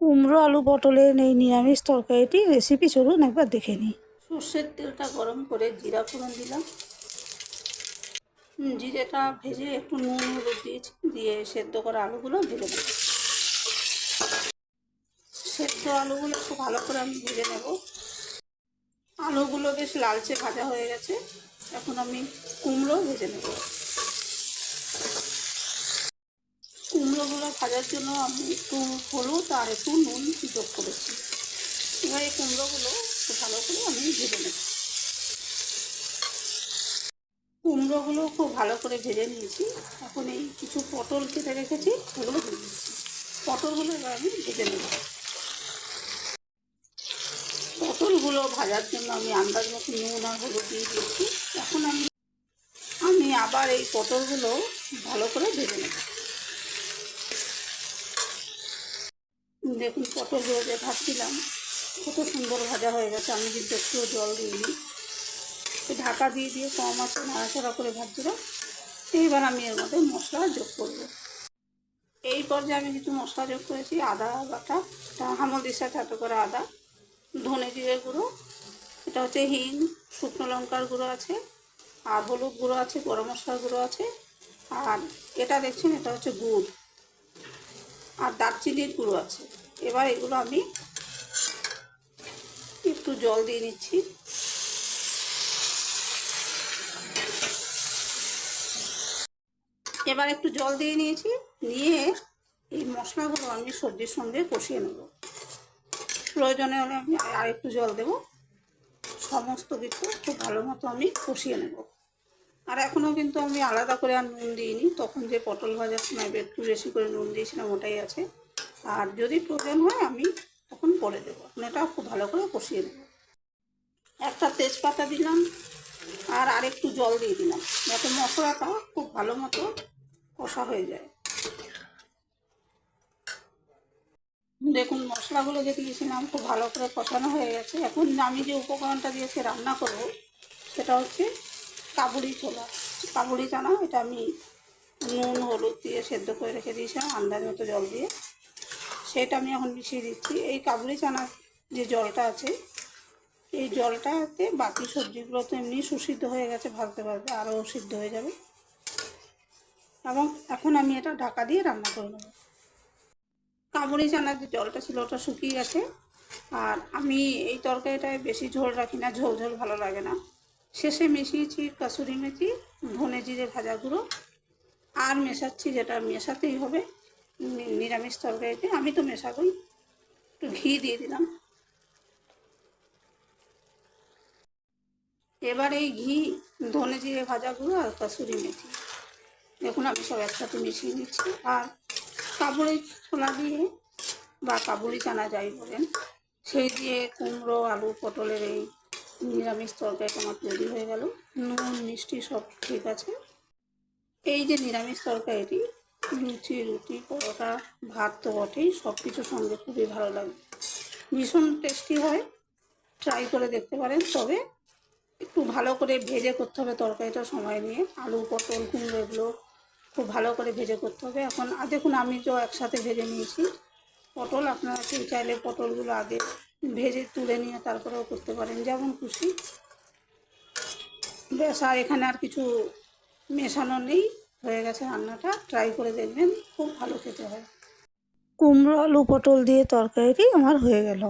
কুমড়ো, আলু পটলের এই নিরামিষ তরকারিটি রেসিপি চলুন একবার দেখে নিই। সর্ষের তেলটা গরম করে জিরা ফোড়ন দিলাম। জিরেটা ভেজে একটু নুন, হলুদ দিয়েছি দিয়ে সেদ্ধ করা আলুগুলো ভেজে নেব। সেদ্ধ আলুগুলো একটু ভালো করে আমি ভেজে নেব। আলুগুলো বেশ লালচে ভাজা হয়ে গেছে। এখন আমি কুমড়ো ভেজে নেব কুমড়োগুলো ভাজার জন্য আমি একটু হলুদ আর একটু নুন যোগ করেছি। এবার এই কুমড়োগুলো ভালো করে আমি ভেজে নেব। কুমড়োগুলো খুব ভালো করে ভেজে নিয়েছি। এখন এই কিছু পটল কেটে রেখেছি, ওগুলো ভেজে দিচ্ছি পটলগুলো এবার আমি ভেজে নেব। পটলগুলো ভাজার জন্য আমি আন্দাজ মতো নুন আর হলুদ দিয়ে দিয়েছি। এখন আমি আমি আবার এই পটলগুলো ভালো করে ভেজে নেব। দেখুন পটলগুলো যে ভাজছিলাম। কত সুন্দর ভাজা হয়ে গেছে, আমি কিন্তু একটু জল দিইনি। ঢাকা দিয়ে দিয়ে কম আছে, নাড়াচাড়া করে ভাজছিলাম। এইবার আমি এর মধ্যে মশলা যোগ করব। এই পর্যায়ে আমি কিছু মশলা যোগ করেছি, আদা বাটা এটা হামদির সাথে এত করে আদা, ধনে জিরে গুঁড়ো, এটা হচ্ছে হিং, শুকনো লঙ্কার গুঁড়ো আছে, আর হলুদ গুঁড়ো আছে, গরম মশলার গুঁড়ো আছে, আর এটা দেখছেন, এটা হচ্ছে গুড়। আর দারচিনির গুঁড়ো আছে। এবার এগুলো আমি একটু জল দিয়ে নিচ্ছি। এবার একটু জল দিয়ে নিয়েছি, নিয়ে এই মশলাগুলো আমি সবজির সঙ্গে কষিয়ে নেব। প্রয়োজনে হলে আমি আর একটু জল দেব। সমস্ত কিছু খুব ভালো মতো আমি কষিয়ে নেব। আর এখনও কিন্তু আমি আলাদা করে আর নুন দিইনি। তখন যে পটল ভাজার সময় একটু বেশি করে নুন দিয়েছিলাম, ওটাই আছে। আর যদি প্রয়োজন হয় আমি তখন পরে দেবো। এখন এটা খুব ভালো করে কষিয়ে দেবো একটা তেজপাতা দিলাম আর আরেকটু জল দিয়ে দিলাম। যাতে মশলাটা খুব ভালো মতো কষা হয়ে যায়। দেখুন, মশলাগুলো যে দিয়েছিলাম, খুব ভালো করে কষানো হয়ে গেছে। এখন আমি যে উপকরণটা দিয়েছি রান্না করব, সেটা হচ্ছে কাবুলি ছোলা। কাবুলি চানা এটা আমি নুন, হলুদ দিয়ে সেদ্ধ করে রেখে দিয়েছিলাম, আন্দাজ মতো জল দিয়ে। সেটা আমি এখন মিশিয়ে দিচ্ছি। এই কাবুলি চানার যে জলটা আছে, এই জলটাতে বাকি সবজিগুলো তো এমনি সুসিদ্ধ হয়ে গেছে, ভাজতে ভাজতে আরও সিদ্ধ হয়ে যাবে। এবং এখন আমি এটা ঢাকা দিয়ে রান্না করে নেব। কাবুলি চানার যে জলটা ছিল, ওটা শুকিয়ে গেছে। আর আমি এই তরকারিটায় বেশি ঝোল রাখি না, ঝোল ঝোল ভালো লাগে না। শেষে মিশিয়েছি কাসুরি মেথি, ধনে জিরে ভাজা গুঁড়ো। আর মেশাচ্ছি যেটা মেশাতেই হবে নিরামিষ তরকারিতে। আমি তো মেশাবই, একটু ঘি দিয়ে দিলাম। এবার এই ঘি, ধনে জিরে ভাজা গুঁড়ো আর কাসুরি মেথি। দেখুন, আমি সব একসাথে মিশিয়ে নিচ্ছি। আর কাবুলি ছোলা দিয়ে বা কাবুলি চানা যাই বলেন, সেই দিয়ে কুমড়ো, আলু, পটলের এই নিরামিষ তরকারি আমার তৈরি হয়ে গেল। নুন, মিষ্টি সব ঠিক আছে। এই যে নিরামিষ তরকারিটি, লুচি, রুটি, পরোটা, ভাত তো বটেই সব কিছুর সঙ্গে খুবই ভালো লাগে। ভীষণ টেস্টি হয় ট্রাই করে দেখতে পারেন। তবে একটু ভালো করে ভেজে করতে হবে তরকারিটা সময় নিয়ে। আলু, পটল, কুমড়ো এগুলো খুব ভালো করে ভেজে করতে হবে। এখন দেখুন, আমি তো একসাথে ভেজে নিয়েছি। পটল আপনারা কেউ চাইলে পটলগুলো আগে ভেজে তুলে নিয়ে তারপরেও করতে পারেন, যেমন খুশি। বেশ, আর এখানে আর কিছু মেশানো নেই, হয়ে গেছে রান্নাটা ট্রাই করে দেখবেন, খুব ভালো খেতে হয়। কুমড়ো, আলু, পটল দিয়ে তরকারিটি আমার হয়ে গেল।